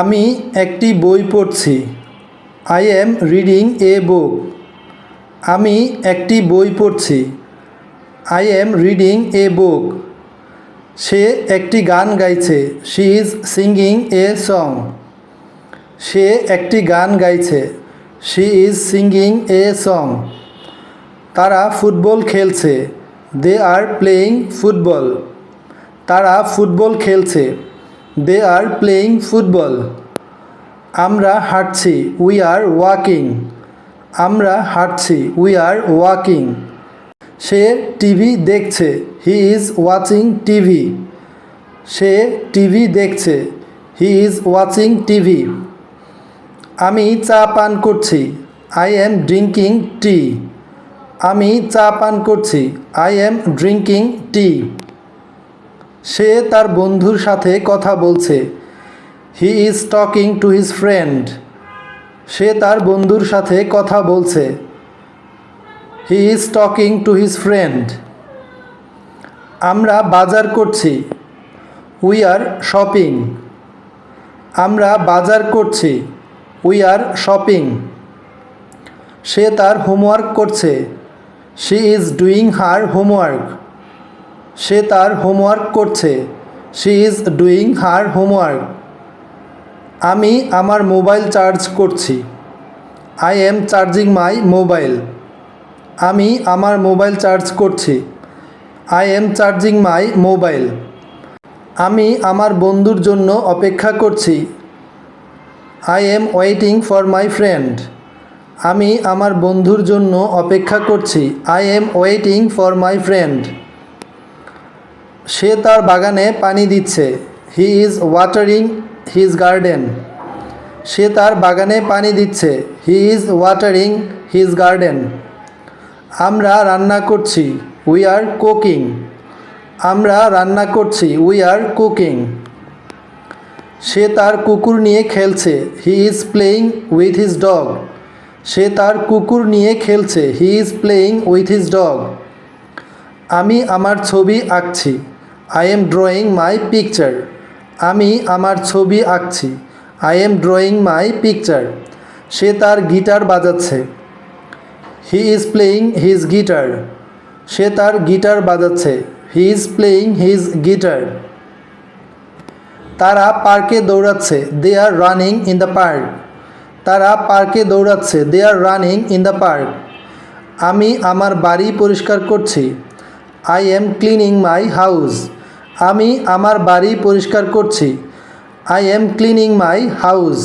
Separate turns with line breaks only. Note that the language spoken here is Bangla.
আমি একটি বই পড়ছি। I am reading a book আমি একটি বই পড়ছি। I am reading a book সে একটি গান গাইছে। She is singing a song সে একটি গান গাইছে। She is singing a song তারা ফুটবল খেলছে। দে আর প্লেয়িং ফুটবল তারা ফুটবল খেলছে। দে আর প্লেয়িং ফুটবল আমরা হাঁটছি উই আর ওয়াকিং আমরা হাঁটছি উই আর ওয়াকিং সে টিভি দেখছে হি ইজ ওয়াচিং টিভি. সে টিভি দেখছে হি ইজ ওয়াচিং টিভি. আমি চা পান করছি আই এম ড্রিঙ্কিং টি আমি চা পান করছি আই এম ড্রিঙ্কিং টি সে তার বন্ধুর সাথে কথা বলছে। He is talking to his friend সে তার বন্ধুর সাথে কথা বলছে। He is talking to his friend আমরা বাজার করছি। উই আর শপিং আমরা বাজার করছি। উই আর শপিং সে তার হোমওয়ার্ক করছে। She is doing her homework সে তার হোমওয়ার্ক করছে। She is doing her homework. আমি আমার মোবাইল চার্জ করছি। I am charging my mobile. আমি আমার মোবাইল চার্জ করছি। I am charging my mobile. আমি আমার বন্ধুর জন্য অপেক্ষা করছি। I am waiting for my friend. আমি আমার বন্ধুর জন্য অপেক্ষা করছি। I am waiting for my friend. সে তার বাগানে পানি দিচ্ছে। He is watering his garden সে তার বাগানে পানি দিচ্ছে। He is watering his garden আমরা রান্না করছি। উই আর কুকিং আমরা রান্না করছি। উই আর কুকিং সে তার কুকুর নিয়ে খেলছে। He is playing with his dog সে তার কুকুর নিয়ে খেলছে। He is playing with his dog আমি আমার ছবি আঁকছি। I am drawing my picture আমি আমার ছবি আঁকছি। I am drawing my picture সে তার গিটার বাজাচ্ছে। He is playing his guitar সে তার গিটার বাজাচ্ছে। He is playing his guitar তারা পার্কে দৌড়াচ্ছে। They are running in the park তারা পার্কে দৌড়াচ্ছে। They are running in the park আমি আমার বাড়ি পরিষ্কার করছি। I am cleaning my house আমি আমার বাড়ি পরিষ্কার করছি। I am cleaning my house